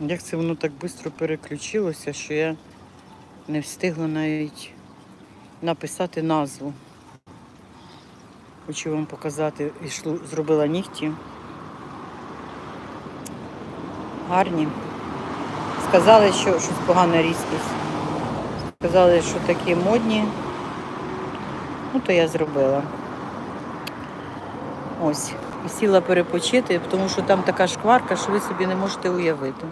Як це воно так швидко переключилося, що я не встигла навіть написати назву. Хочу вам показати, Ішлу- зробила нігті. Гарні. Сказали, що щось погана різкість. Сказали, що такі модні. Ну, то я зробила. Ось. І сіла перепочити, тому що там така шкварка, що ви собі не можете уявити.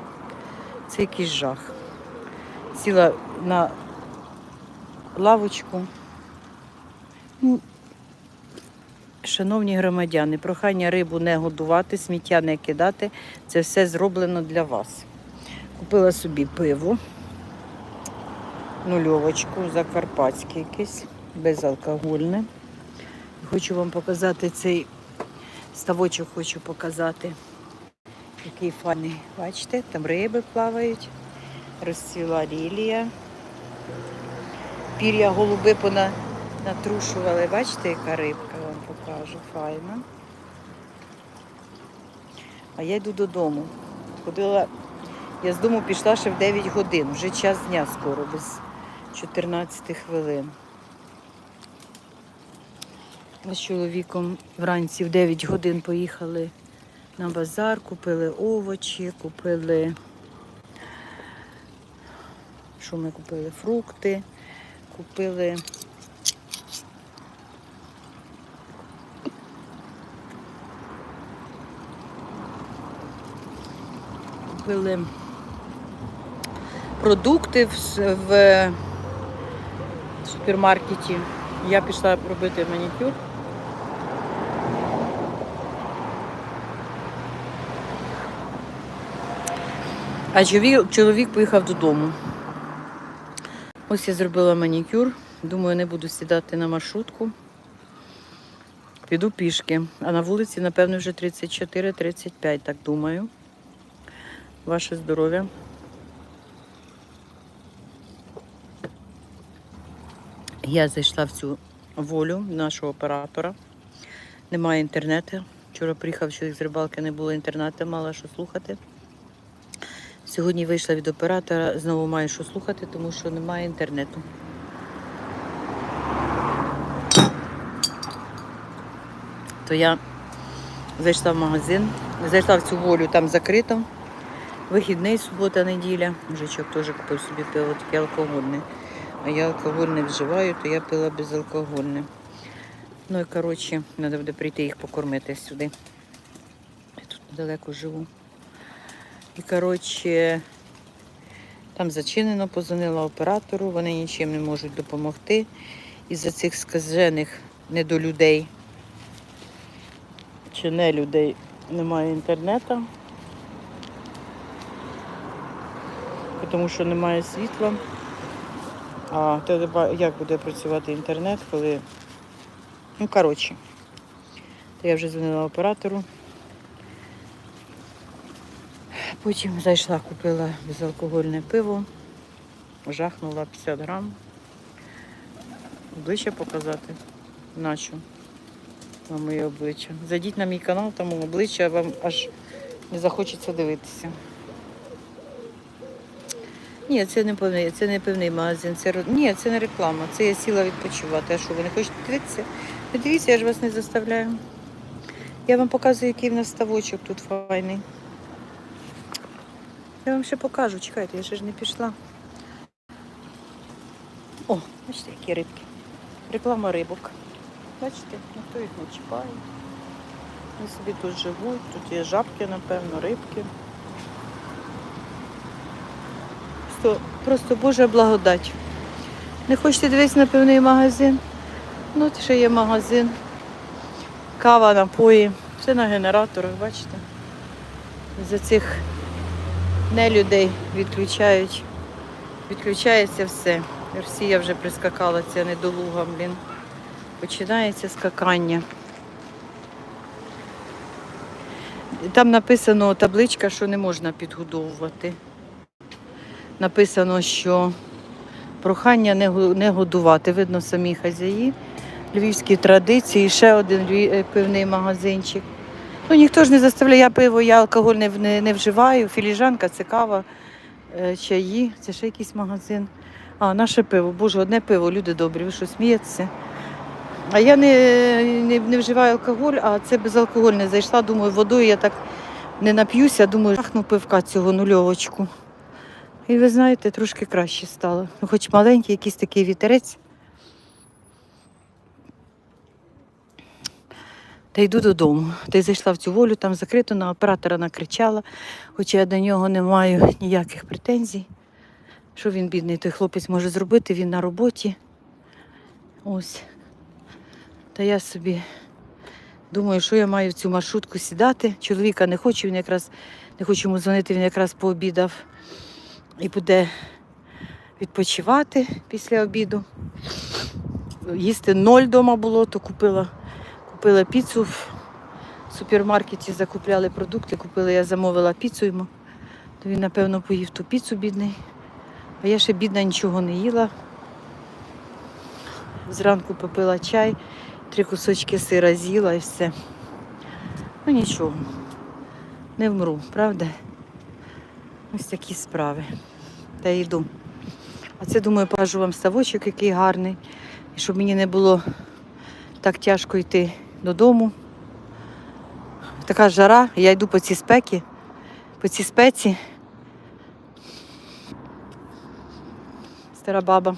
Це якийсь жах. Сіла на лавочку. Ну, Шановні громадяни, прохання рибу не годувати, сміття не кидати. Це все зроблено для вас. Купила собі пиво, нульовочку, закарпатське якесь, безалкогольне. Хочу вам показати цей ставочок, хочу показати. Який файний. Бачите, там риби плавають, розцвіла лілія. Пір'я голуби пона натрушували. Бачите, яка рибка вам покажу, файна. А я йду додому. Ходила, я з дому пішла ще в 9 годин, вже час дня скоро, без 14 хвилин. Ми з чоловіком вранці в 9 годин поїхали на базар, купили овочі, купили. Що ми купили? Фрукти, купили. Купили продукти в, супермаркеті. Я пішла робити манікюр. А чоловік, поїхав додому. Ось я зробила манікюр. Думаю, не буду сідати на маршрутку. Піду пішки. А на вулиці, напевно, вже 34-35, так думаю. Ваше здоров'я. Я зайшла в цю волю нашого оператора. Немає інтернету. Вчора приїхав чоловік з рибалки, не було інтернету, мала що слухати. Сьогодні вийшла від оператора, знову маю що слухати, тому що немає інтернету. То я зайшла в магазин, зайшла в цю волю, там закрито. Вихідний, субота, неділя. Мужичок теж купив собі пиво таке алкогольне. А я алкоголь не вживаю, то я пила безалкогольне. Ну і коротше, треба буде прийти їх покормити сюди. Я тут недалеко живу. І коротше, там зачинено, позвонила оператору, вони нічим не можуть допомогти. Із-за цих скажених недолюдей чи не людей немає інтернету. Тому що немає світла. А як буде працювати інтернет, коли. Ну, коротше. То я вже дзвонила оператору. Потім зайшла, купила безалкогольне пиво, жахнула 50 грам. Обличчя показати. Начу на моє обличчя. Зайдіть на мій канал, там обличчя вам аж не захочеться дивитися. Ні, це не певний, це не певний магазин. Це ні, це не реклама. Це я сіла відпочивати. А що ви не хочете дивитися? Не дивіться, я ж вас не заставляю. Я вам показую, який в нас ставочок тут файний. Я вам ще покажу, чекайте, я ще ж не пішла. О, бачите, які рибки. Реклама рибок. Бачите, ніхто їх не чіпає. Вони собі тут живуть, тут є жабки, напевно, рибки. Просто, просто Божа благодать. Не хочете дивитися на певний магазин? Ну, от ще є магазин. Кава, напої. Все на генераторах, бачите? За цих нелюдей відключають. Відключається все. Росія вже прискакала, ця недолуга, блін. Починається скакання. Там написано табличка, що не можна підгодовувати. Написано, що прохання не, годувати. Видно самі хазяї. Львівські традиції, ще один е, пивний магазинчик. Ну, ніхто ж не заставляє, я пиво, я алкоголь не, не, не вживаю, філіжанка, це кава, е, чаї, це ще якийсь магазин. А, наше пиво, боже, одне пиво, люди добрі, ви що смієтеся? А я не, не, не вживаю алкоголь, а це безалкогольне зайшла, думаю, водою я так не нап'юся, думаю, ахну пивка цього нульовочку. І ви знаєте, трошки краще стало. Ну, Хоч маленький якийсь такий вітерець. Та йду додому. Та й зайшла в цю волю, там закрито, на оператора накричала, хоча я до нього не маю ніяких претензій. Що він, бідний, той хлопець може зробити, він на роботі. Ось. Та я собі думаю, що я маю в цю маршрутку сідати. Чоловіка не хочу, він якраз не хочу йому дзвонити, він якраз пообідав і буде відпочивати після обіду. Їсти ноль вдома було, то купила, купила піцу в супермаркеті, закупляли продукти, купила, я замовила піцу йому. То він, напевно, поїв ту піцу бідний. А я ще бідна нічого не їла. Зранку попила чай, три кусочки сира з'їла і все. Ну нічого, не вмру, правда? Ось такі справи. Та йду. А це, думаю, покажу вам ставочок, який гарний. І щоб мені не було так тяжко йти додому. Така жара, я йду по цій спекі, по цій спеці. Стара баба.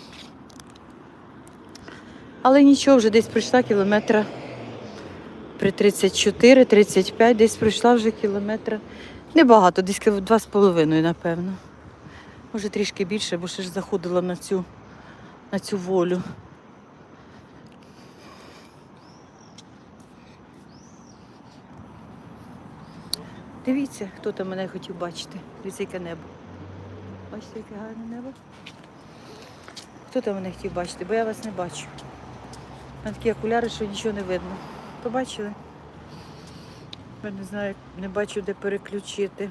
Але нічого, вже десь пройшла кілометра при 34-35, десь пройшла вже кілометра. Небагато, десь кіл- два з половиною, напевно. Може трішки більше, бо ще ж заходила на цю, на цю волю. Дивіться, хто там мене хотів бачити. Дивіться, яке небо. Бачите, яке гарне небо? Хто там мене хотів бачити, бо я вас не бачу. Мене такі окуляри, що нічого не видно. Побачили? Я не знаю, не бачу, де переключити.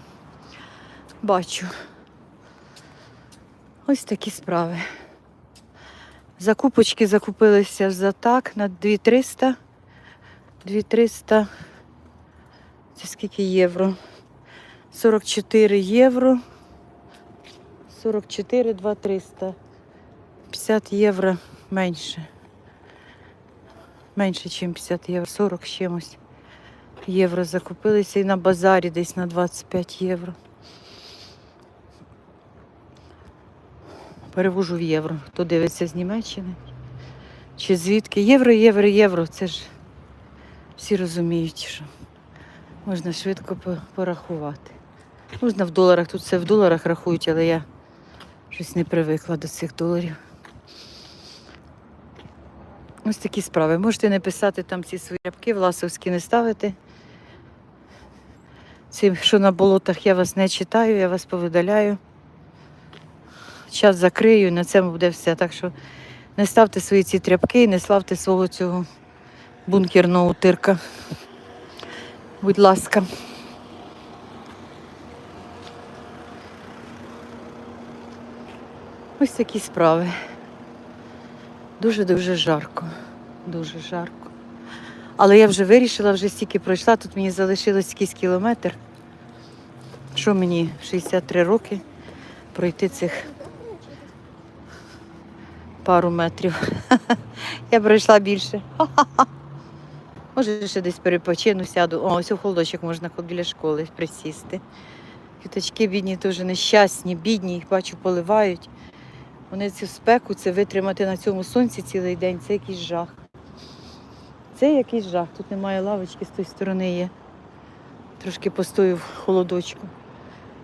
Бачу. Ось такі справи. Закупочки закупилися за так на 2300. 2300. Це скільки євро? 44 євро. 44, 2300. 50 євро менше. Менше, ніж 50 євро. 40 з чимось євро закупилися і на базарі десь на 25 євро. Перевожу в євро. Хто дивиться з Німеччини? Чи звідки? Євро, євро, євро. Це ж всі розуміють, що можна швидко порахувати. Можна в доларах, тут все в доларах рахують, але я щось не привикла до цих доларів. Ось такі справи. Можете не писати там ці свої рябки, власовські не ставити. Ці, що на болотах я вас не читаю, я вас повидаляю. Час закрию, на цьому буде все. Так що не ставте свої ці тряпки, і не славте свого цього бункерного утирка. Будь ласка. Ось такі справи. Дуже-дуже жарко. Дуже жарко. Але я вже вирішила, вже стільки пройшла, тут мені залишилось якийсь кілометр. Що мені 63 роки пройти цих пару метрів. Я пройшла більше. Може, ще десь перепочину, сяду. О, ось у холодочок можна біля школи присісти. Квіточки бідні теж нещасні, бідні, їх бачу, поливають. Вони цю спеку, це витримати на цьому сонці цілий день, це якийсь жах. Це якийсь жах. Тут немає лавочки, з тої сторони є. Трошки постою в холодочку.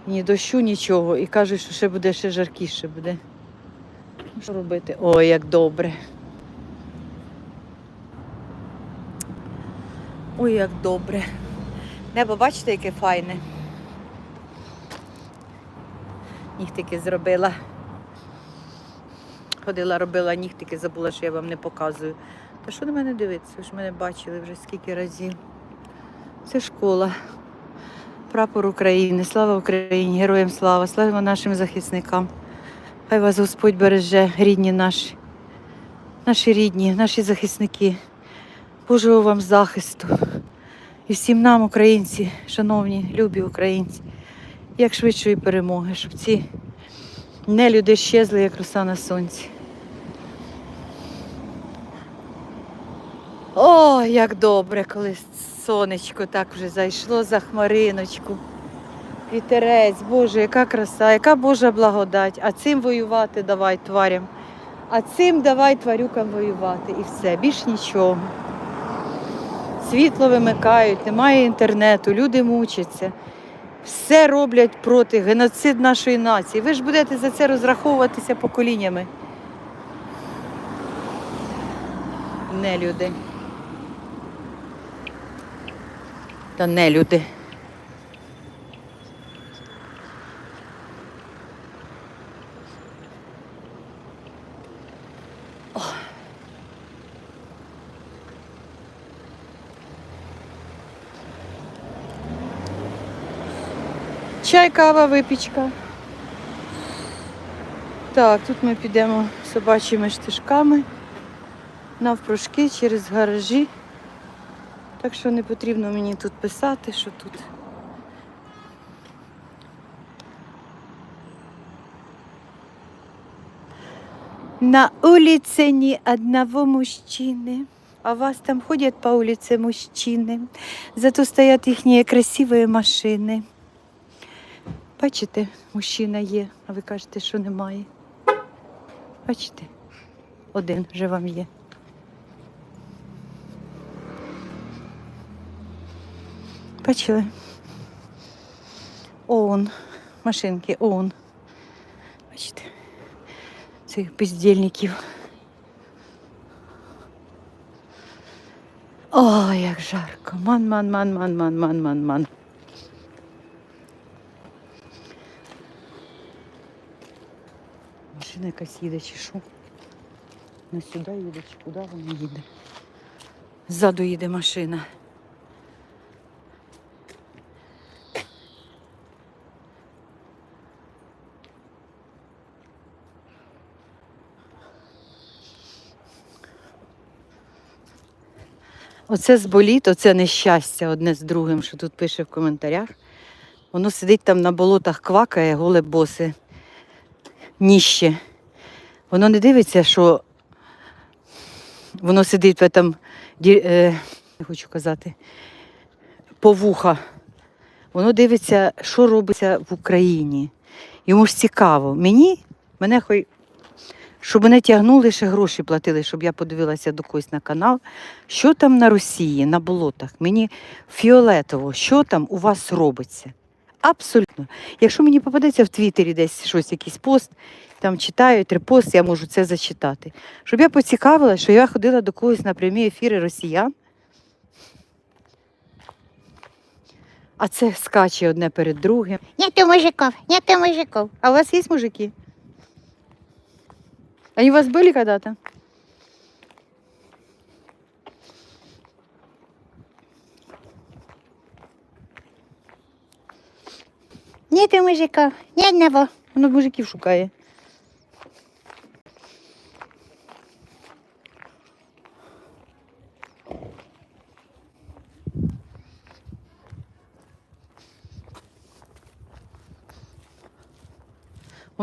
Ні дощу, нічого. І кажуть, що ще буде ще жаркіше буде. Що робити? Ой, як добре. Ой, як добре. Небо, бачите, яке файне. Нігтики зробила. Ходила, робила нігтики, забула, що я вам не показую. Та що на мене дивитися? Ви ж мене бачили вже скільки разів. Це школа. Прапор України. Слава Україні! Героям слава! Слава нашим захисникам! Хай вас Господь береже, рідні наші, наші рідні, наші захисники. Божого вам захисту. І всім нам, українці, шановні, любі українці, як швидшої перемоги, щоб ці нелюди щезли, як роса на сонці. О, як добре, коли сонечко так вже зайшло за хмариночку. Вітерець, Боже, яка краса, яка Божа благодать. А цим воювати давай тварям. А цим давай тварюкам воювати. І все, більш нічого. Світло вимикають, немає інтернету, люди мучаться. Все роблять проти геноцид нашої нації. Ви ж будете за це розраховуватися поколіннями. Не люди. Та не люди. Чай, кава, випічка. Так, тут ми підемо собачими стежками навпрошки через гаражі. Так що не потрібно мені тут писати, що тут. На улице ни одного мужчины. А вас там ходят по улице мужчины. Зато стоят їхні красиві машини. Бачите, мужчина є, а ви кажете, що немає. Бачите? Один вже вам є. Бачили? ООН. Машинки ООН. Бачите? Цих бездільників. О, як жарко. Ман, ман, ман, ман, ман, ман, ман, ман. Машина якась їде чи що? Не сюди їде, чи куди вона їде? Ззаду їде машина. Оце зболіт, оце нещастя одне з другим, що тут пише в коментарях. Воно сидить там на болотах, квакає, голе боси, ніще. Воно не дивиться, що воно сидить в этом, е, не хочу казати, по вуха. Воно дивиться, що робиться в Україні. Йому ж цікаво. Мені, мене хой, щоб мене тягнули, ще гроші платили, щоб я подивилася до когось на канал. Що там на Росії, на болотах? Мені фіолетово, що там у вас робиться? Абсолютно. Якщо мені попадеться в Твіттері десь щось, якийсь пост, там читають репост, я можу це зачитати. Щоб я поцікавила, що я ходила до когось на прямі ефіри росіян. А це скаче одне перед другим. Нету мужиков, нету мужиков. А у вас есть мужики? Они у вас были когда-то? Нету мужиков, ни одного. Воно мужиків шукає.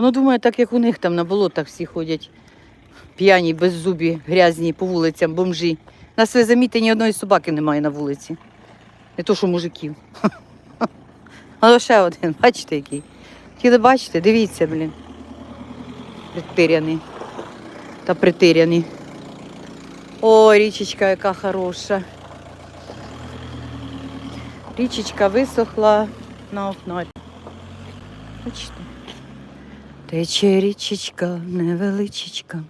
Воно думає, так як у них там на болотах всі ходять. П'яні, беззубі, грязні по вулицям, бомжі. Нас ви замітьте, ні одної собаки немає на вулиці. Не то, що мужиків. А ще один, бачите який. Хотіли бачите, дивіться, блін. Притиряний. Та притиряний. О, річечка яка хороша. Річечка висохла на окно. Бачите? Тече річечка невеличечка.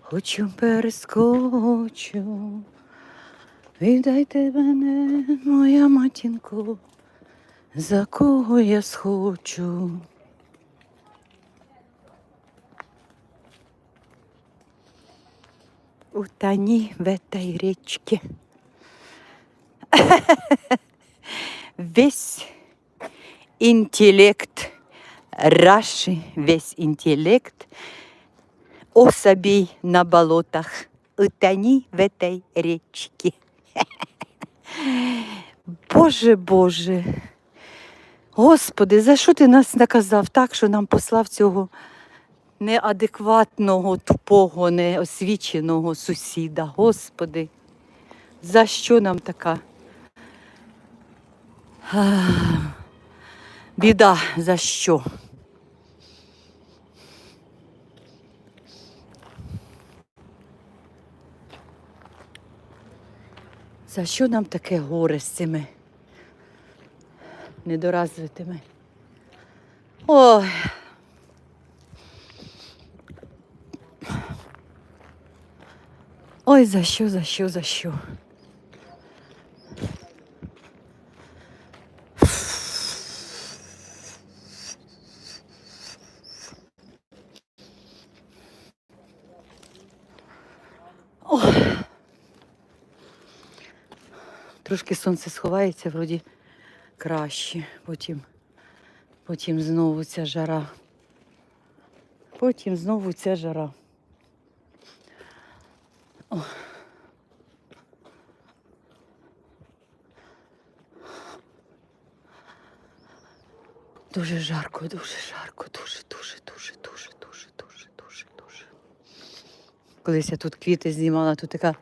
Хочу перескочу. Віддайте мене, моя матінко, за кого я схочу. Утони в этой речке. Весь интеллект Раши, весь интеллект особей на болотах. Утони в этой речке. Боже Боже. Господи, за що ти нас наказав так, що нам послав цього неадекватного, тупого, неосвіченого сусіда? Господи, за що нам така? Біда, за що? За що нам таке горе з цими недоразвитими? Ой. Ой, за що, за що, за що? Трошки сонце сховається, вроді краще. Потім, потім знову ця жара. Потім знову ця жара. О. Дуже жарко, дуже жарко, дуже, дуже, дуже, дуже, дуже, дуже, дуже, дуже. Колись я тут квіти знімала, тут така,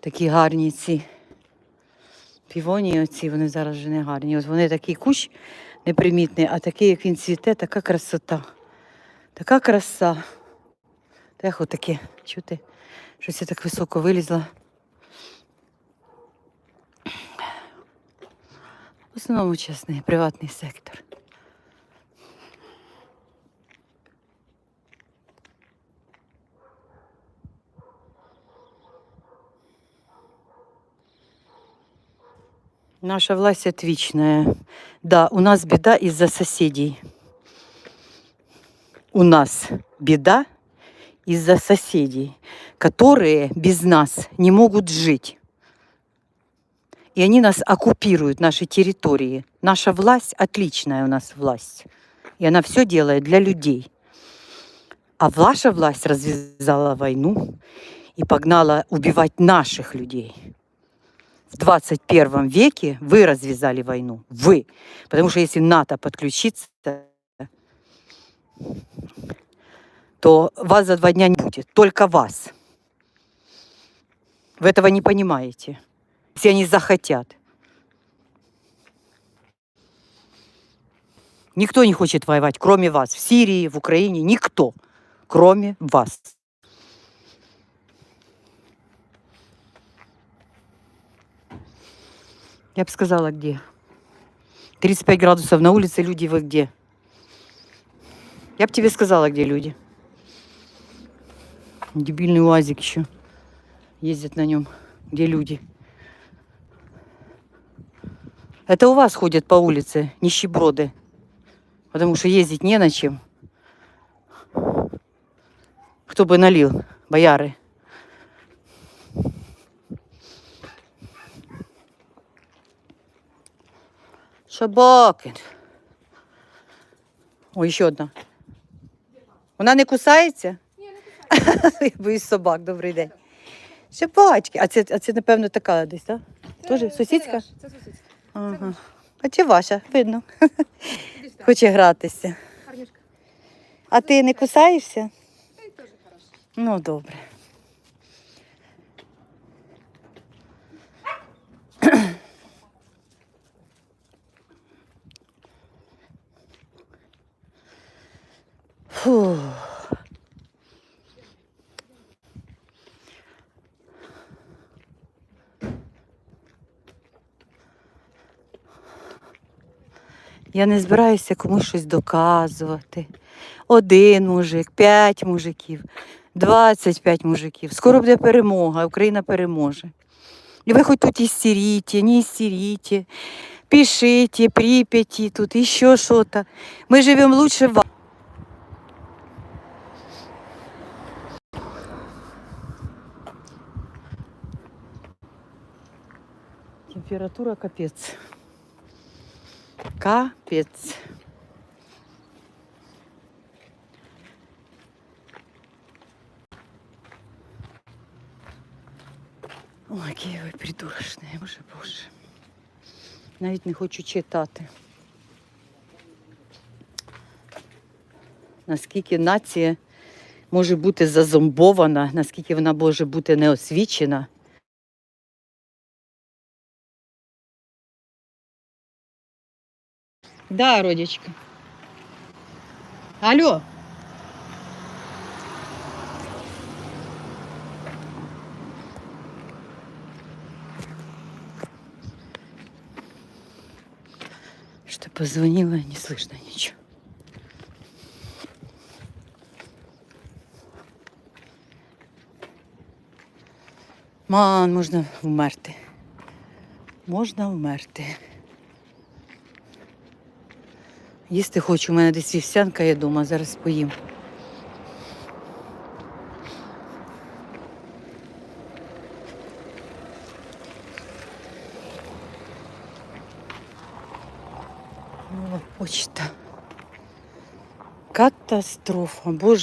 такі гарні ці півонії оці, вони зараз вже не гарні. От вони такий кущ непримітний, а такий, як він цвіте, така красота. Така краса. Тихо таке, чути? Щось я так високо вилізла. В основному чесний, приватний сектор. Наша власть отличная. Да, у нас беда из-за соседей. У нас беда из-за соседей, которые без нас не могут жить. И они нас оккупируют, наши территории. Наша власть отличная у нас власть. И она все делает для людей. А ваша власть развязала войну и погнала убивать наших людей в 21 веке вы развязали войну. Вы. Потому что если НАТО подключится, то вас за два дня не будет. Только вас. Вы этого не понимаете. Если они захотят. Никто не хочет воевать, кроме вас. В Сирии, в Украине. Никто, кроме вас. Я бы сказала, где. 35 градусов на улице, люди вы где? Я бы тебе сказала, где люди. Дебильный УАЗик еще. Ездят на нем. Где люди? Это у вас ходят по улице нищеброды. Потому что ездить не на чем. Кто бы налил, бояры. Собаки. О, ще одна. Вона не кусається? Ні, не кусається. Я боюсь собак, добрий день. Собачки. А це, а це напевно, така десь, так? Тоже сусідська? Це сусідська. Ага. А чи ваша? Видно. Хоче гратися. А ти не кусаєшся? Ну, добре. Я не збираюся комусь щось доказувати. Один мужик, п'ять мужиків, 25 мужиків. Скоро буде перемога, Україна переможе. І ви хоч тут істерите, не істерите, пишите, Припяти, тут еще что-то. Мы живем лучше вас. Температура капец. Капец. Ой, какие вы придурочные, боже, боже. Навіть не хочу читати. Наскільки нація може бути зазомбована, наскільки вона може бути неосвічена. Да, родичка. Алло. Что позвонила, не слышно ничего. Ман, можна вмерти. Можна вмерти. Їсти хочу, у мене десь вівсянка є дома, зараз поїм. О, почта. Катастрофа. Боже.